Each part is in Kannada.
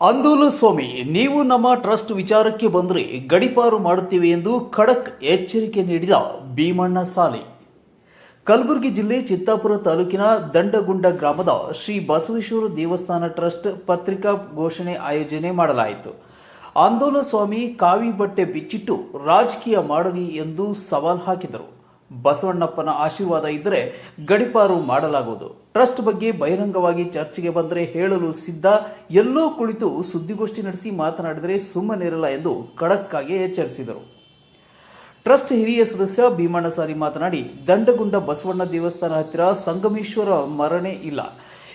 ಅಂದೋಲ ಸ್ವಾಮಿ, ನೀವು ನಮ್ಮ ಟ್ರಸ್ಟ್ ವಿಚಾರಕ್ಕೆ ಬಂದರೆ ಗಡಿಪಾರು ಮಾಡುತ್ತೇವೆ ಎಂದು ಖಡಕ್ ಎಚ್ಚರಿಕೆ ನೀಡಿದ ಭೀಮಣ್ಣ ಸಾಲಿ. ಕಲಬುರಗಿ ಜಿಲ್ಲೆ ಚಿತ್ತಾಪುರ ತಾಲೂಕಿನ ದಂಡಗುಂಡ ಗ್ರಾಮದ ಶ್ರೀ ಬಸವೇಶ್ವರ ದೇವಸ್ಥಾನ ಟ್ರಸ್ಟ್ ಪತ್ರಿಕಾ ಘೋಷಣೆ ಆಯೋಜನೆ ಮಾಡಲಾಯಿತು. ಆಂದೋಲ ಸ್ವಾಮಿ ಕಾವಿ ಬಟ್ಟೆ ಬಿಚ್ಚಿಟ್ಟು ರಾಜಕೀಯ ಮಾಡಲಿ ಎಂದು ಸವಾಲ್ ಹಾಕಿದರು. ಬಸವಣ್ಣಪ್ಪನ ಆಶೀರ್ವಾದ ಇದ್ದರೆ ಗಡಿಪಾರು ಮಾಡಲಾಗುವುದು. ಟ್ರಸ್ಟ್ ಬಗ್ಗೆ ಬಹಿರಂಗವಾಗಿ ಚರ್ಚೆಗೆ ಬಂದರೆ ಹೇಳಲು ಸಿದ್ಧ. ಎಲ್ಲೋ ಕುಳಿತು ಸುದ್ದಿಗೋಷ್ಠಿ ನಡೆಸಿ ಮಾತನಾಡಿದರೆ ಸುಮ್ಮನಿರಲ್ಲ ಎಂದು ಖಡಕ್ಕಾಗಿ ಎಚ್ಚರಿಸಿದರು. ಟ್ರಸ್ಟ್ ಹಿರಿಯ ಸದಸ್ಯ ಭೀಮಣ್ಣ ಸಾರಿ ಮಾತನಾಡಿ, ದಂಡಗುಂಡ ಬಸವಣ್ಣ ದೇವಸ್ಥಾನ ಹತ್ತಿರ ಸಂಗಮೇಶ್ವರ ಮರಣೆ ಇಲ್ಲ.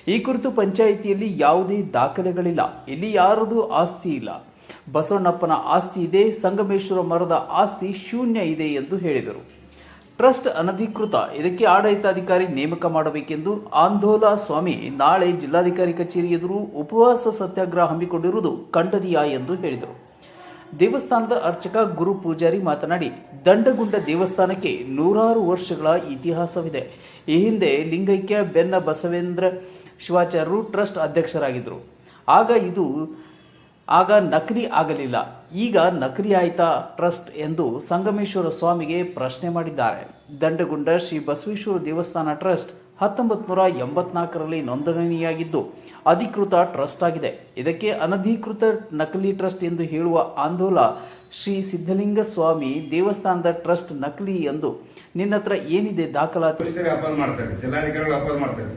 ಈ ಕುರಿತು ಪಂಚಾಯಿತಿಯಲ್ಲಿ ಯಾವುದೇ ದಾಖಲೆಗಳಿಲ್ಲ. ಇಲ್ಲಿ ಯಾರದು ಆಸ್ತಿ ಇಲ್ಲ. ಬಸವಣ್ಣಪ್ಪನ ಆಸ್ತಿ ಇದೆ, ಸಂಗಮೇಶ್ವರ ಮರದ ಆಸ್ತಿ ಶೂನ್ಯ ಇದೆ ಎಂದು ಹೇಳಿದರು. ಟ್ರಸ್ಟ್ ಅನಧಿಕೃತ, ಇದಕ್ಕೆ ಆಡಳಿತಾಧಿಕಾರಿ ನೇಮಕ ಮಾಡಬೇಕೆಂದು ಆಂದೋಲ ಸ್ವಾಮಿ ನಾಳೆ ಜಿಲ್ಲಾಧಿಕಾರಿ ಕಚೇರಿ ಎದುರು ಉಪವಾಸ ಸತ್ಯಾಗ್ರಹ ಹಮ್ಮಿಕೊಂಡಿರುವುದು ಖಂಡನೀಯ ಎಂದು ಹೇಳಿದರು. ದೇವಸ್ಥಾನದ ಅರ್ಚಕ ಗುರು ಪೂಜಾರಿ ಮಾತನಾಡಿ, ದಂಡಗುಂಡ ದೇವಸ್ಥಾನಕ್ಕೆ ನೂರಾರು ವರ್ಷಗಳ ಇತಿಹಾಸವಿದೆ. ಈ ಹಿಂದೆ ಲಿಂಗೈಕ್ಯ ಬೆನ್ನ ಬಸವೇಂದ್ರ ಶಿವಾಚಾರ್ಯರು ಟ್ರಸ್ಟ್ ಅಧ್ಯಕ್ಷರಾಗಿದ್ದರು. ಆಗ ಇದು ಆಗ ನಕಲಿ ಆಗಲಿಲ್ಲ. ಈಗ ನಕಲಿ ಆಯ್ತಾ ಟ್ರಸ್ಟ್ ಎಂದು ಸಂಗಮೇಶ್ವರ ಸ್ವಾಮಿಗೆ ಪ್ರಶ್ನೆ ಮಾಡಿದ್ದಾರೆ. ದಂಡಗುಂಡ ಶ್ರೀ ಬಸವೇಶ್ವರ ದೇವಸ್ಥಾನ ಟ್ರಸ್ಟ್ ಹತ್ತೊಂಬತ್ತು ನೂರ ಎಂಬತ್ನಾಲ್ಕರಲ್ಲಿ ನೋಂದಣಿಯಾಗಿದ್ದು ಅಧಿಕೃತ ಟ್ರಸ್ಟ್ ಆಗಿದೆ. ಇದಕ್ಕೆ ಅನಧಿಕೃತ ನಕಲಿ ಟ್ರಸ್ಟ್ ಎಂದು ಹೇಳುವ ಆಂದೋಲ ಶ್ರೀ ಸಿದ್ಧಲಿಂಗ ಸ್ವಾಮಿ ದೇವಸ್ಥಾನದ ಟ್ರಸ್ಟ್ ನಕಲಿ ಎಂದು ನಿನ್ನ ಹತ್ರ ಏನಿದೆ ದಾಖಲಾತಿ? ಮಾಡ್ತಾರೆ. ಜಿಲ್ಲಾಧಿಕಾರಿಗಳು ಮಾಡ್ತಾರೆ.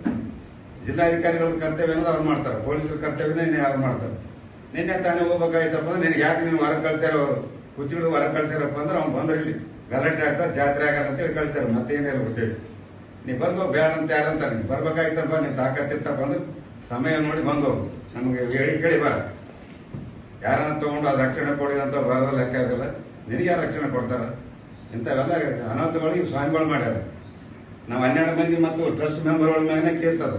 ಜಿಲ್ಲಾಧಿಕಾರಿಗಳ ಕರ್ತವ್ಯ ಅನ್ನೋದು ಅವ್ರು ಮಾಡ್ತಾರೆ. ಪೊಲೀಸರ ಕರ್ತವ್ಯನೇ ಮಾಡ್ತಾರೆ? ನಿನ್ನೆ ತಾನೇ ಹೋಗ್ಬೇಕಾಯ್ತಪ್ಪ ಅಂದ್ರೆ ನಿನ್ಗೆ ಯಾಕೆ ನೀನು ಹೊರಗೆ ಕಳ್ಸ್ಯಾರ ಅವರು? ಕುಚ್ಚಿಡು ಹೊರಗೆ ಕಳ್ಸ್ಯಾರಪ್ಪ ಅಂದ್ರೆ ಅವ್ನು ಬಂದ್ರೆ ಇಲ್ಲಿ. ಗಲಾಟೆ ಆಗ್ತದೆ ಜಾತ್ರೆ ಆಗಲ್ಲ ಅಂತೇಳಿ ಕಳ್ಸ್ಯಾರ ಮತ್ತೇನಿಲ್ಲ ಉದ್ದೇಶ. ನೀ ಬಂದು ಬೇಡ ಅಂತ ಯಾರಂತ ನೀನು ಬರ್ಬೇಕಾಯ್ತಪ್ಪ, ನೀನು ತಾಕತ್ತಿತ್ತ ಬಂದು ಸಮಯ ನೋಡಿ ಬಂದು ನಮಗೆ ಹೇಳಿ ಕೇಳಿ ಬಾ. ಯಾರನ್ನ ತಗೊಂಡು ಅದು ರಕ್ಷಣೆ ಕೊಡಿ ಅಂತ ಬರೋದ ಲೆಕ್ಕ ಆಗಲ್ಲ ನಿನಗೆ ಯಾರು ರಕ್ಷಣೆ ಕೊಡ್ತಾರ? ಇಂಥವೆಲ್ಲ ಅನಾಹುತಗಳಿಗೆ ಸ್ವಾಮಿಗಳು ಮಾಡ್ಯಾರ. ನಾವು ಹನ್ನೆರಡು ಮಂದಿ ಮತ್ತು ಟ್ರಸ್ಟ್ ಮೆಂಬರ್ಗಳ ಮ್ಯಾಗನೇ ಕೇಸ್ ಅದ.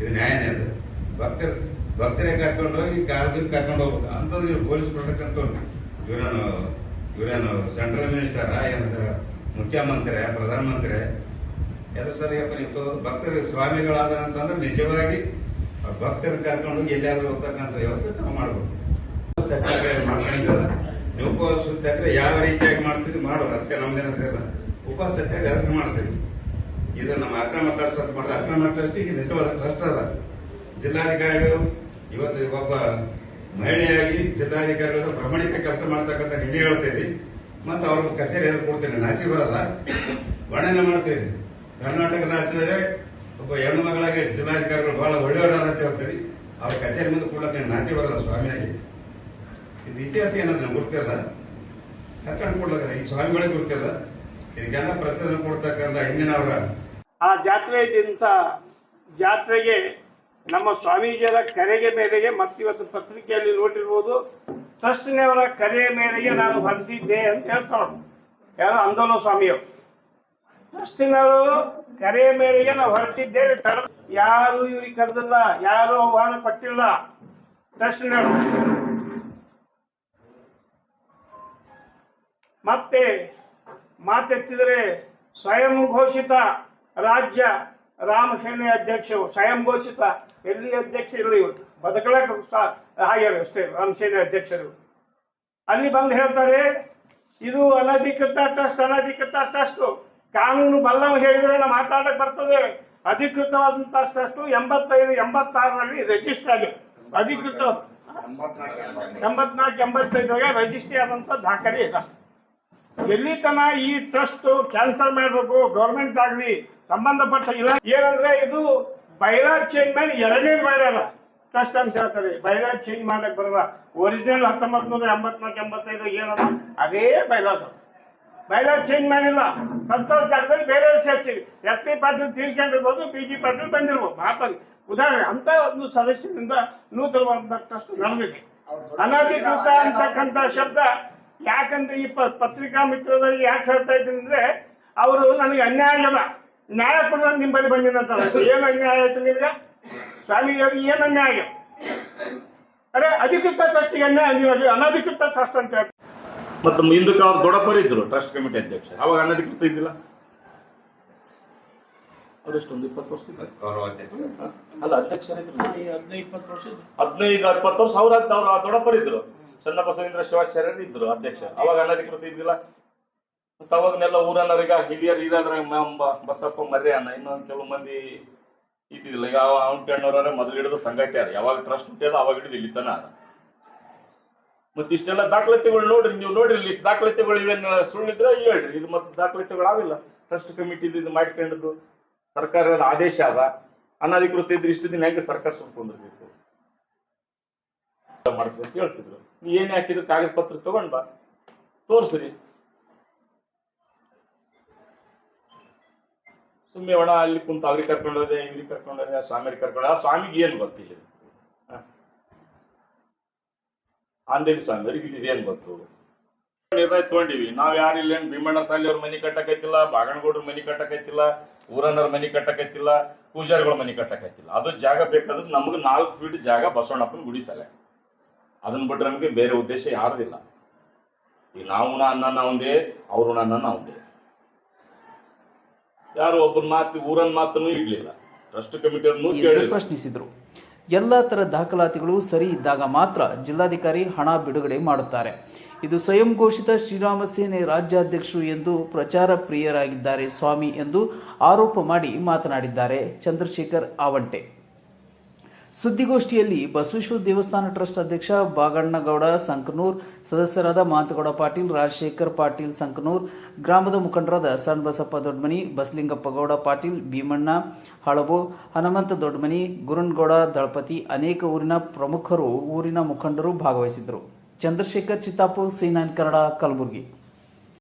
ಇದು ನ್ಯಾಯನೇ ಅದು. ಭಕ್ತರ ಭಕ್ತರೇ ಕರ್ಕೊಂಡು ಹೋಗಿ ಕಾರ್ ಬಿದ್ದು ಕರ್ಕೊಂಡು ಹೋಗ್ಬೇಕು. ಅಂಥದ್ದು ಪೊಲೀಸ್ ಪ್ರೊಟೆಕ್ಷನ್ ಇವರೇನು ಇವರೇನು ಸೆಂಟ್ರಲ್ ಮಿನಿಸ್ಟರ್ ಏನು ಮುಖ್ಯಮಂತ್ರಿ, ಪ್ರಧಾನಮಂತ್ರಿ? ಎಲ್ಲ ಸರಿಯಪ್ಪ ನೀವು ಭಕ್ತರು ಸ್ವಾಮಿಗಳಾದ ಅಂತಂದ್ರೆ ನಿಜವಾಗಿ ಭಕ್ತರು ಕರ್ಕೊಂಡು ಎಲ್ಲಿಯಾದ್ರೂ ಹೋಗ್ತಕ್ಕಂಥ ವ್ಯವಸ್ಥೆ ನಾವು ಮಾಡಬೇಕು ಮಾಡ್ಕೊಂಡಿಲ್ಲ ನೀವು ಉಪವಾಸ ಸತ್ಯಾಗ್ರಹ, ಯಾವ ರೀತಿಯಾಗಿ ಮಾಡ್ತಿದ್ವಿ ಮಾಡುವ, ಅದಕ್ಕೆ ನಮ್ದೇನಂತಿಲ್ಲ ಉಪವಾಸ ಸತ್ಯಾಗ್ರಹ ಅದಕ್ಕೆ ಮಾಡ್ತೀವಿ. ಇದು ನಮ್ಮ ಅಕ್ರಮ ಟ್ರಸ್ಟ್ ಅಂತ ಮಾಡಿದ್ರೆ ಅಕ್ರಮ ಟ್ರಸ್ಟ್ ಈಗ ನಿಜವಾದ ಟ್ರಸ್ಟ್ ಅದ. ಜಿಲ್ಲಾಧಿಕಾರಿಗಳು ಇವತ್ತು ಒಬ್ಬ ಮಹಿಳೆಯಾಗಿ ಜಿಲ್ಲಾಧಿಕಾರಿಗಳು ಪ್ರಾಮಾಣಿಕ ಕೆಲಸ ಮಾಡ್ತಕ್ಕಂಥ ನೀನೇ ಹೇಳ್ತೀರಿ ಮತ್ತೆ ಅವ್ರ ಕಚೇರಿ ಎದುರು ಕೊಡ್ತೇನೆ. ನಾಚಿ ಬರಲ್ಲ. ವರ್ಣನೆ ಮಾಡ್ತೇನೆ. ಕರ್ನಾಟಕ ರಾಜ್ಯದಲ್ಲಿ ಒಬ್ಬ ಹೆಣ್ಣು ಮಗಳಾಗಿ ಜಿಲ್ಲಾಧಿಕಾರಿಗಳು ಬಹಳ ಒಳ್ಳೆಯವರಲ್ಲ ಅಂತ ಹೇಳ್ತೀರಿ ಅವ್ರ ಕಚೇರಿ ಮುಂದೆ ಕೊಡ್ಲಕ್ಕೆ ನೀನು ನಾಚಿ ಬರಲ್ಲ, ಸ್ವಾಮಿಯಾಗಿ. ಇದು ಇತಿಹಾಸ ಏನಂತ ನಮ್ಗೆ ಗೊತ್ತಿಲ್ಲ. ಕರ್ಕೊಂಡು ಕೊಡ್ಲಕ್ಕ ಈ ಸ್ವಾಮಿಗಳಿಗೆ ಗೊತ್ತಿಲ್ಲ. ಇದಕ್ಕೆಲ್ಲ ಪ್ರಚೋದನೆ ಕೊಡ್ತಕ್ಕಂಥ ಹಿಂದಿನವರ ಆ ಜಾತ್ರೆ ದಿವಸ ಜಾತ್ರೆಗೆ ನಮ್ಮ ಸ್ವಾಮೀಜಿಯವರ ಕರೆಗೆ ಮೇರೆಗೆ ಮತ್ತಿವತ್ತು ಪತ್ರಿಕೆಯಲ್ಲಿ ನೋಡಿರ್ಬೋದು ಟ್ರಸ್ಟ್ನವರ ಕರೆ ಮೇರೆಗೆ ನಾನು ಹೊರಟಿದ್ದೆ ಅಂತ ಹೇಳ್ತಾರೆ ಯಾರು ಅಂದೋಲೋ ಸ್ವಾಮಿಯವರು. ಟ್ರಸ್ಟಿನವರು ಕರೆ ಮೇರೆಗೆ ನಾವು ಹೊರಟಿದ್ದೇವೆ ಯಾರು ಇವ್ರಿಗೆ ಕರೆದಿಲ್ಲ, ಯಾರು ಆಹ್ವಾನ ಕೊಟ್ಟಿಲ್ಲ ಟ್ರಸ್ಟಿನವರು ಮತ್ತೆ ಮಾತೆತ್ತಿದರೆ ಸ್ವಯಂ ಘೋಷಿತ ರಾಜ್ಯ ರಾಮಸೇನೆ ಅಧ್ಯಕ್ಷರು, ಸ್ವಯಂ ಘೋಷಿತ ಎಲ್ಲಿ ಅಧ್ಯಕ್ಷ ಇರಲಿ ಇವರು ಬದುಕಲಕ್ಕೆ ಆಗ್ಯಾವೆ ಅಷ್ಟೇ, ನಮ್ಮ ಅಧ್ಯಕ್ಷರು. ಅಲ್ಲಿ ಬಂದು ಹೇಳ್ತಾರೆ, ಇದು ಅನಧಿಕೃತ ಟ್ರಸ್ಟ್ ಅನಧಿಕೃತ ಟ್ರಸ್ಟ್. ಕಾನೂನು ಬಲ್ಲವ ಹೇಳಿದ್ರೆ ನಾವು ಮಾತಾಡಕ್ ಬರ್ತದೆ. ಅಧಿಕೃತವಾದಂತಹ ಟ್ರಸ್ಟ್ ಎಂಬತ್ತೈದು, ಎಂಬತ್ತಾರರಲ್ಲಿ ರಿಜಿಸ್ಟರ್ ಆಗಿದೆ. ಅಧಿಕೃತ. ಎಂಬತ್ನಾಲ್ಕು ಎಂಬತ್ತೈದರಾಗ ರಿಜಿಸ್ಟ್ರಿ ಆದಂತ ದಾಖಲೆ ಇದೆ. ಎಲ್ಲಿ ತನ ಈ ಟ್ರಸ್ಟ್ ಕ್ಯಾನ್ಸಲ್ ಮಾಡಬೇಕು ಗೌರ್ಮೆಂಟ್ ಆಗಲಿ, ಸಂಬಂಧಪಟ್ಟ ಇಲಾಖೆ ಏನಂದ್ರೆ ಇದು ಬೈರಾಜ್ ಚೇಂಜ್ ಮಾಡಿ ಎರಡನೇ ಮಾಡ್ಯಾರ ಕಷ್ಟ ಅಂತ ಹೇಳ್ತಾರೆ. ಬೈರಾಜ್ ಚೇಂಜ್ ಮಾಡಕ್ ಬರಲ್ಲ. ಒರಿಜಿನಲ್ ಹತ್ತೊಂಬತ್ ನೂರ ಎಂಬತ್ನಾಲ್ಕು, ಎಂಬತ್ತೈದು ಏನದ ಅದೇ ಬೈರಾಜ್ ಬೈರಾಜ್ ಚೇಂಜ್ ಮಾಡಿಲ್ಲ. ಸಂತೋಷ್ ಜಾಗದಲ್ಲಿ ಬೇರೆ ಸೇರ್ಸಿವಿ ಎಸ್ ಪಿ ಪಾಟೀಲ್ ತೀರ್ಕೊಂಡಿರ್ಬೋದು ಪಿ ಜಿ ಪಾಟೀಲ್ ಬಂದಿರ್ಬೋದು. ಮಾತಾಡಿ. ಉದಾಹರಣೆ, ಅಂತ ಒಂದು ಸದಸ್ಯರಿಂದ ನೂತನವಾದ ಟ್ರಸ್ಟ್ ನಡೆದಿದೆ ಅನಧಿಕೃತ ಅಂತಕ್ಕಂಥ ಶಬ್ದ ಯಾಕಂದ್ರೆ ಈ ಪತ್ರಿಕಾ ಮಿತ್ರದಲ್ಲಿ ಯಾಕೆ ಹೇಳ್ತಾ ಇದ್ದೀನಿ ಅಂದ್ರೆ, ಅವರು ನನಗೆ ಅನ್ಯಾಯ ಆಗಲ್ಲ ನ್ಯಾಯ ಕೊಡುವ ನಿಂಬಲ್ಲಿ ಬಂದಿನಂತ ಏನು ಅನ್ಯಾಯ ಆಯ್ತು ನಿಮ್ಗೆ? ಸ್ವಾಮಿಯವ್ರಿಗೆ ಏನು ಅನ್ಯಾಯ? ಆಗ್ಯಾವ ಅರೆ ಅಧಿಕೃತ ಟ್ರಸ್ಟಿಗೆ ಅನ್ಯಾಯ ನೀವು ಅದು ಅನಧಿಕೃತ ಟ್ರಸ್ಟ್ ಅಂತ ಹೇಳ್ತಾರೆ. ಮತ್ತು ಹಿಂದಕ್ಕೆ ಅವ್ರು ದೊಡ್ಡಪ್ಪರು ಇದ್ರು ಟ್ರಸ್ಟ್ ಕಮಿಟಿ ಅಧ್ಯಕ್ಷ. ಅವಾಗ ಅನಧಿಕೃತ ಇದ್ದಿಲ್ಲ. ಅವರೆಷ್ಟೊಂದು ಇಪ್ಪತ್ತು ವರ್ಷ ಅಲ್ಲ ಅಧ್ಯಕ್ಷರಿದ್ರು ಹದಿನೈದು ಇಪ್ಪತ್ತು ವರ್ಷ ಹದಿನೈದು ಇಪ್ಪತ್ತು ವರ್ಷ ಅವ್ರ ಅವ್ರ ದೊಡ್ಡಪ್ಪರಿದ್ರು ಚನ್ನಬಸವೇಂದ್ರ ಶಿವಾಚಾರ್ಯರು ಇದ್ರು ಅಧ್ಯಕ್ಷ ಅವಾಗ ಅನಧಿಕೃತ ಇದ್ದಿಲ್ಲ. ಮತ್ತೆ ಅವಾಗನೆಲ್ಲ ಊರನ್ನರಿಗೆ ಹಿರಿಯರು ಮ್ಯಾಮ್ ಬಸಪ್ಪ ಮರ್ಯಾನ. ಇನ್ನೊಂದು ಕೆಲವು ಮಂದಿ ಇದ್ದಿದ್ದಿಲ್ಲ. ಈಗ ಅವನಕಣ್ಣವ್ರೆ ಮೊದಲು ಹಿಡಿದು ಅದ. ಯಾವಾಗ ಟ್ರಸ್ಟ್ ಹುಟ್ಟಿದ ಅವಾಗ ಹಿಡಿದು ಇಲ್ಲಿ ತನ. ಮತ್ತೆ ಇಷ್ಟೆಲ್ಲ ದಾಖಲಾತಿಗಳು ನೋಡ್ರಿ, ನೀವು ನೋಡ್ರಿ ಇಲ್ಲಿ ದಾಖಲಾತಿಗಳು ಇವೇನು ಸುಳ್ಳಿದ್ರೆ ಹೇಳ್ರಿ. ಇದು ಮತ್ತೆ ದಾಖಲಾತಿಗಳು ಆಗಿಲ್ಲ ಟ್ರಸ್ಟ್ ಕಮಿಟಿ ಇದು ಮಾಡ್ಕೊಂಡಿದ್ದು ಸರ್ಕಾರದ ಆದೇಶ ಅದ. ಅನಧಿಕೃತ ಇದ್ರೆ ಇಷ್ಟು ದಿನ ಹೆಂಗೆ ಸರ್ಕಾರ ಸುಟ್ಕೊಂಡಿರ್ಬೇಕು ಮಾಡ್ತೀವಿ ಅಂತ ಹೇಳ್ತಿದ್ರು. ನೀ ಏನೇ ಹಾಕಿದ್ರು? ಕಾಗದ ಪತ್ರ ತಗೊಂಡ್ ಬಾ. ತೋರ್ಸ್ರಿ. ಸುಮ್ಮನೆ ಒಣ ಅಲ್ಲಿ ಕುಂತು ಅವ್ರಿಗೆ ಕರ್ಕೊಂಡೋದೆ, ಇವ್ರಿಗೆ ಕರ್ಕೊಂಡೋದೆ ಸ್ವಾಮಿಗೆ ಕರ್ಕೊಂಡ ಆ ಸ್ವಾಮಿಗೆ ಏನು ಗೊತ್ತಿಲ್ಲ ಆಂದೇಲಿ ಸ್ವಾಮಿ ಅವ್ರಿಗೆ ಇದೇನು ಗೊತ್ತು? ನಿರ್ಣಯ ತಗೊಂಡಿವಿ. ನಾವ್ ಯಾರು ಇಲ್ಲೇನ್ ಭೀಮಣ್ಣ ಸಾಲಿ ಅವ್ರ ಮನಿ ಕಟ್ಟಕೈತಿಲ್ಲ ಬಾಗಣಗೌಡ್ರ ಮನಿ ಕಟ್ಟಕೈತಿಲ್ಲ ಊರನ್ನವ್ರ ಮನಿ ಕಟ್ಟಕೈತಿಲ್ಲ, ಪೂಜಾರಿಗಳ ಮನಿ ಕಟ್ಟಕೈತಿಲ್ಲ. ಅದು ಜಾಗ ಬೇಕಾದ್ರೆ ನಮ್ಗೆ ನಾಲ್ಕು ಫೀಟ್ ಜಾಗ ಬಸವಣ್ಣಪ್ಪನ ಗುಡಿ ಸಲೆ. ಅದನ್ನ ಬಿಟ್ರೆ ನಮಗೆ ಬೇರೆ ಉದ್ದೇಶ ಯಾರ್ದಿಲ್ಲ. ಈಗ ನಾವು ಅನ್ನ ನಾವಂದೇ ಅವರು ನನ್ನ ನಾವಂದೇ ಯಾರು ಒಬ್ಬರ ಮಾತು ಊರನ್ ಮಾತನ್ನು ಇಡ್ಲಿಲ್ಲ. ಟ್ರಸ್ಟ್ ಕಮಿಟಿಯವ್ರನ್ನು ಪ್ರಶ್ನಿಸಿದರು. ಎಲ್ಲ ಥರ ದಾಖಲಾತಿಗಳು ಸರಿ ಇದ್ದಾಗ ಮಾತ್ರ ಜಿಲ್ಲಾಧಿಕಾರಿ ಹಣ ಬಿಡುಗಡೆ ಮಾಡುತ್ತಾರೆ. ಇದು ಸ್ವಯಂ ಘೋಷಿತ ಶ್ರೀರಾಮ ಸೇನೆ ರಾಜ್ಯಾಧ್ಯಕ್ಷರು ಎಂದು ಪ್ರಚಾರ ಪ್ರಿಯರಾಗಿದ್ದಾರೆ ಸ್ವಾಮಿ ಎಂದು ಆರೋಪ ಮಾಡಿ ಮಾತನಾಡಿದ್ದಾರೆ. ಚಂದ್ರಶೇಖರ್ ಆವಂಟೆ. ಸುದ್ದಿಗೋಷ್ಠಿಯಲ್ಲಿ ಬಸವೇಶ್ವರ ದೇವಸ್ಥಾನ ಟ್ರಸ್ಟ್ ಅಧ್ಯಕ್ಷ ಬಾಗಣ್ಣಗೌಡ, ಸಂಕನೂರ್ ಸದಸ್ಯರಾದ ಮಾತಗೌಡ ಪಾಟೀಲ್, ರಾಜಶೇಖರ್ ಪಾಟೀಲ್, ಸಂಕನೂರ್ ಗ್ರಾಮದ ಮುಖಂಡರಾದ ಸಣ್ಣಬಸಪ್ಪ ದೊಡ್ಡಮನಿ ಬಸಲಿಂಗಪ್ಪ ಗೌಡ ಪಾಟೀಲ್, ಭೀಮಣ್ಣ ಹಳಬು, ಹನುಮಂತ ದೊಡ್ಡಮನಿ ಗುರುನ್ಗೌಡ ದಳಪತಿ ಅನೇಕ ಊರಿನ ಪ್ರಮುಖರು, ಊರಿನ ಮುಖಂಡರು ಭಾಗವಹಿಸಿದ್ದರು. ಚಂದ್ರಶೇಖರ್ ಚಿತ್ತಾಪುರ್ ಸೀನಾನ್ ನೈನ್ ಕನ್ನಡ, ಕಲಬುರಗಿ.